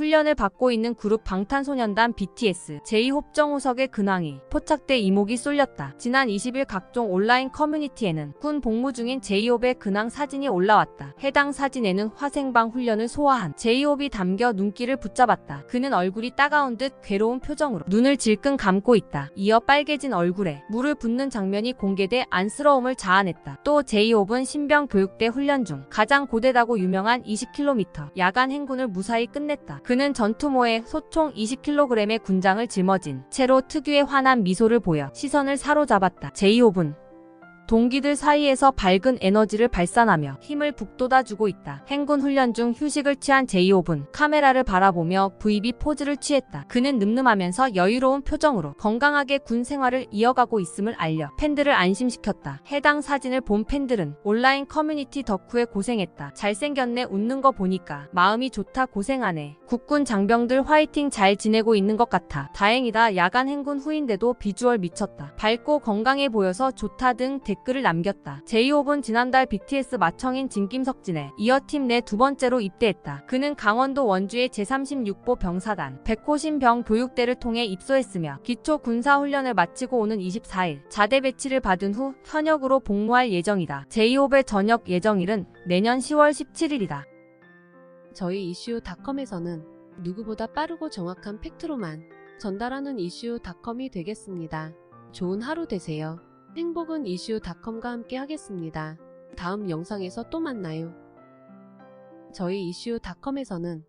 훈련을 받고 있는 그룹 방탄소년단 BTS 제2홉 정우석의 근황이 포착돼 이목이 쏠렸다. 지난 20일 각종 온라인 커뮤니티에는 군 복무 중인 제2홉의 근황 사진이 올라왔다. 해당 사진에는 화생방 훈련을 소화한 제2홉이 담겨 눈길을 붙잡았다. 그는 얼굴이 따가운 듯 괴로운 표정으로 눈을 질끈 감고 있다. 이어 빨개진 얼굴에 물을 붓는 장면이 공개돼 안쓰러움을 자아냈다. 또 제2홉은 신병 교육대 훈련 중 가장 고되다고 유명한 20km 야간 행군을 무사히 끝냈다. 그는 전투모에 소총 20kg의 군장을 짊어진 채로 특유의 환한 미소를 보여 시선을 사로잡았다. 제2홉은 동기들 사이에서 밝은 에너지를 발산하며 힘을 북돋아주고 있다. 행군 훈련 중 휴식을 취한 제이홉은 카메라를 바라보며 VB 포즈를 취했다. 그는 늠름하면서 여유로운 표정으로 건강하게 군 생활을 이어가고 있음을 알려 팬들을 안심시켰다. 해당 사진을 본 팬들은 온라인 커뮤니티 덕후에 고생했다. 잘생겼네 웃는 거 보니까 마음이 좋다 고생하네. 국군 장병들 화이팅 잘 지내고 있는 것 같아. 다행이다. 야간 행군 후인데도 비주얼 미쳤다. 밝고 건강해 보여서 좋다 등 댓글을 남겼다. 제이홉은 지난달 BTS 마청인 진김석진에 이어 팀 내 두 번째로 입대했다. 그는 강원도 원주의 제36보 병사단 백호신병 교육대를 통해 입소했으며 기초 군사훈련을 마치고 오는 24일 자대 배치를 받은 후 현역으로 복무할 예정이다. 제이홉의 전역 예정일은 내년 10월 17일이다. 저희 이슈닷컴에서는 누구보다 빠르고 정확한 팩트로만 전달하는 이슈닷컴이 되겠습니다. 좋은 하루 되세요. 행복은 이슈닷컴과 함께 하겠습니다. 다음 영상에서 또 만나요. 저희 이슈닷컴에서는